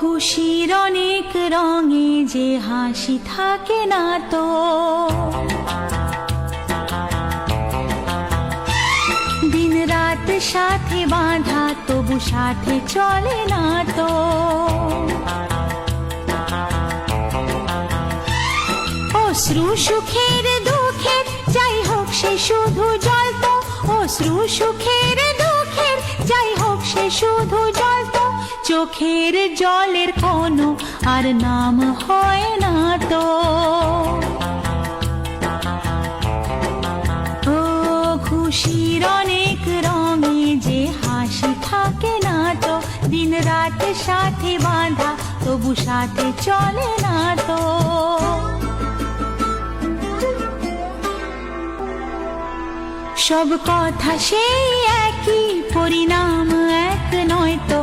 খুশির অনেক রঙে যে হাসি থাকে না তো। দিন রাত সাথে বাঁধা তবু সাথে চলে না তো। অশ্রু সুখের দুঃখের যাই হোক সে শুধু জল তো। অশ্রু সুখের দুঃখের যাই হোক সে শুধু জল চোখের জলের কোনো আর নাম হয় না তো। ও খুশির অনেক রঙে যে হাসি থাকে না তো, দিন রাত সাথে বাঁধা তবু সাথে চলে না তো। সব কথা সেই একই, পরিণাম এক নয় তো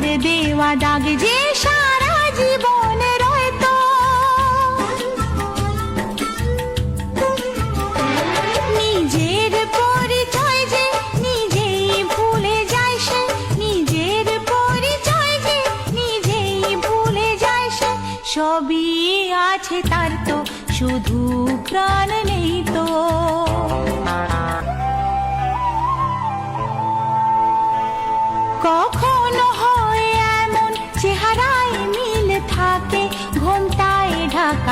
দেওয়া দাগ যে সারা জীবন নিজের পরিচয় যে নিজেই ভুলে যায় সে, নিজের পরিচয় যে নিজেই ভুলে যায় সে, সবই আছে তার তো, শুধু প্রাণ নেই তো। কখনো হয়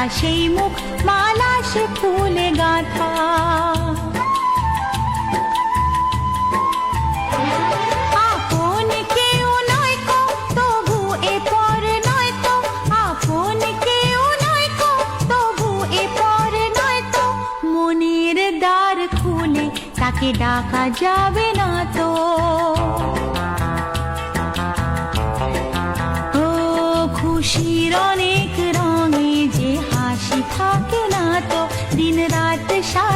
ঢাকা সেই মুখ মালা সে ফুলে গাঁথা। আপন কেউ নয় কো তবু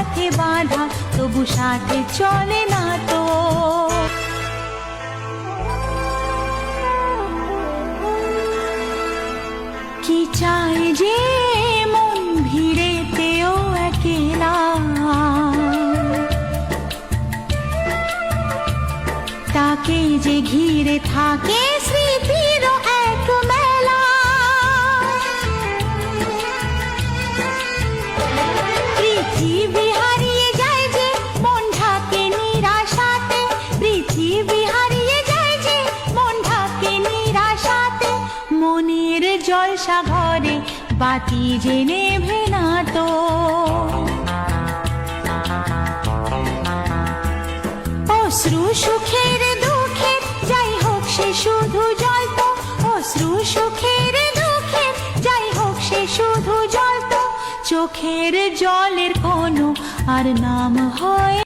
সাথে বাঁধা, তবু সাথে চলে না তো। কি চাই যে মন ভিড়েতেও একেলা? তাকে যে ঘিরে থাকে স্মৃতির মনের জলসা ঘরে বাতি যে নেভে না তো। অশ্রু সুখের দুঃখের যাই হোক সে শুধু জল তো। অশ্রু সুখের দুঃখের যাই হোক সে শুধু জল তো। চোখের জলের কোনো আর নাম হয়